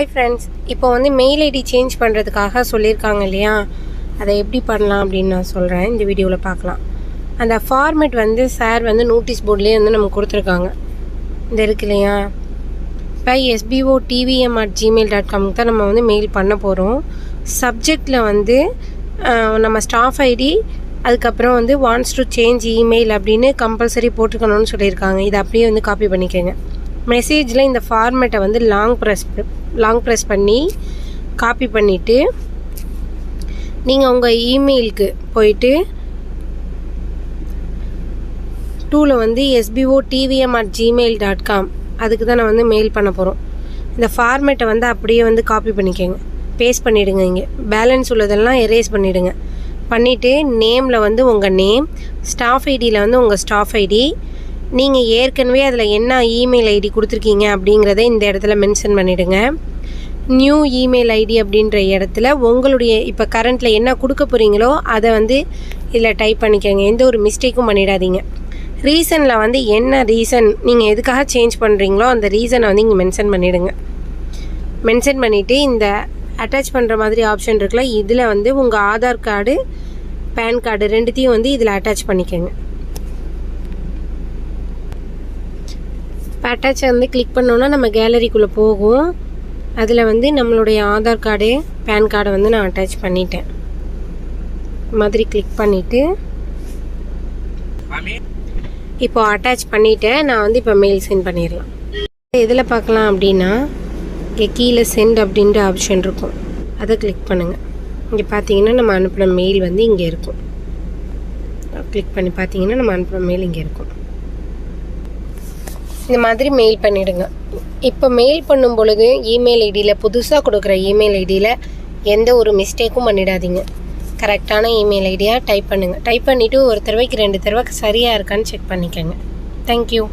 Hi friends இப்போ வந்து mail ID change பண்ணுறதுக்காக சொல்லியிருக்காங்க இல்லையா? அதை எப்படி பண்ணலாம் அப்படின்னு நான் சொல்கிறேன் இந்த வீடியோவில் பார்க்கலாம். அந்த ஃபார்மேட் வந்து சார் வந்து நோட்டீஸ் போர்ட்லேயே வந்து நமக்கு கொடுத்துருக்காங்க. இந்த இருக்கு இல்லையா? இப்போ SPO TVM at Gmail dot காமுக்கு தான் நம்ம வந்து மெயில் பண்ண போகிறோம் சப்ஜெக்டில் வந்து நம்ம ஸ்டாஃப் ஐடி அதுக்கப்புறம் வந்து வாண்ட்ஸ் டு சேஞ்ச் இமெயில் அப்படின்னு கம்பல்சரி போட்டுக்கணும்னு சொல்லியிருக்காங்க. இதை அப்படியே வந்து காப்பி பண்ணிக்கோங்க. மெசேஜில் இந்த ஃபார்மேட்டை வந்து லாங் ப்ரெஸ் லாங் ப்ரெஸ் பண்ணி காப்பி பண்ணிவிட்டு நீங்கள் உங்கள் இமெயிலுக்கு போயிட்டு டூவில் வந்து SPO TVM at Gmail dot com அதுக்கு தான் நான் வந்து மெயில் பண்ண போகிறோம் இந்த ஃபார்மேட்டை வந்து அப்படியே வந்து காப்பி பண்ணிக்கோங்க. பேஸ்ட் பண்ணிவிடுங்க இங்கே. பேலன்ஸ் உள்ளதெல்லாம் எரேஸ் பண்ணிவிடுங்க பண்ணிவிட்டு நேமில் வந்து உங்கள் நேம் ஸ்டாஃப் ஐடியில் வந்து உங்கள் ஸ்டாஃப் ஐடி நீங்கள் ஏற்கனவே அதில் என்ன இமெயில் ஐடி கொடுத்துருக்கீங்க அப்படிங்கிறத இந்த இடத்துல மென்ஷன் பண்ணிவிடுங்க நியூ இமெயில் ஐடி அப்படின்ற இடத்துல உங்களுடைய இப்போ கரண்ட்டில் என்ன கொடுக்க போகிறீங்களோ அதை வந்து இதில் டைப் பண்ணிக்கோங்க. எந்த ஒரு மிஸ்டேக்கும் பண்ணிடாதீங்க. ரீசனில் வந்து என்ன ரீசன் நீங்கள் எதுக்காக சேஞ்ச் பண்ணுறீங்களோ அந்த ரீசனை வந்து இங்கே மென்ஷன் பண்ணிவிடுங்க மென்ஷன் பண்ணிவிட்டு இந்த அட்டாச் பண்ணுற மாதிரி ஆப்ஷன் இருக்குல்ல இதில் வந்து உங்கள் ஆதார் கார்டு பேன் கார்டு ரெண்டுத்தையும் வந்து இதில் அட்டாச் பண்ணிக்கோங்க. இப்போ அட்டாச் வந்து கிளிக் பண்ணோன்னா நம்ம கேலரிக்குள்ளே போகும். அதில் வந்து நம்மளுடைய ஆதார் கார்டு பேன் கார்டை வந்து நான் அட்டாச் பண்ணிட்டேன். இந்த மாதிரி கிளிக் பண்ணிவிட்டு இப்போ அட்டாச் பண்ணிட்டேன். நான் வந்து இப்போ மெயில் சென்ட் பண்ணிடலாம். எதில் பார்க்கலாம் அப்படின்னா இங்கே கீழே சென்ட் அப்படின்ற ஆப்ஷன் இருக்கும். அதை கிளிக் பண்ணுங்கள் இங்கே பார்த்தீங்கன்னா நம்ம அனுப்பின மெயில் வந்து இங்கே இருக்கும். கிளிக் பண்ணி பார்த்தீங்கன்னா நம்ம அனுப்பின மெயில் இங்கே இருக்கும். இந்த மாதிரி மெயில் பண்ணிவிடுங்க இப்போ மெயில் பண்ணும் பொழுது இமெயில் ஐடியில் புதுசாக கொடுக்குற இமெயில் ஐடியில் எந்த ஒரு மிஸ்டேக்கும் பண்ணிடாதீங்க. கரெக்டான இமெயில் ஐடியாக டைப் பண்ணுங்கள் டைப் பண்ணிவிட்டு ஒரு தடவைக்கு ரெண்டு தடவை சரியாக இருக்கான்னு செக் பண்ணிக்கோங்க. தேங்க்யூ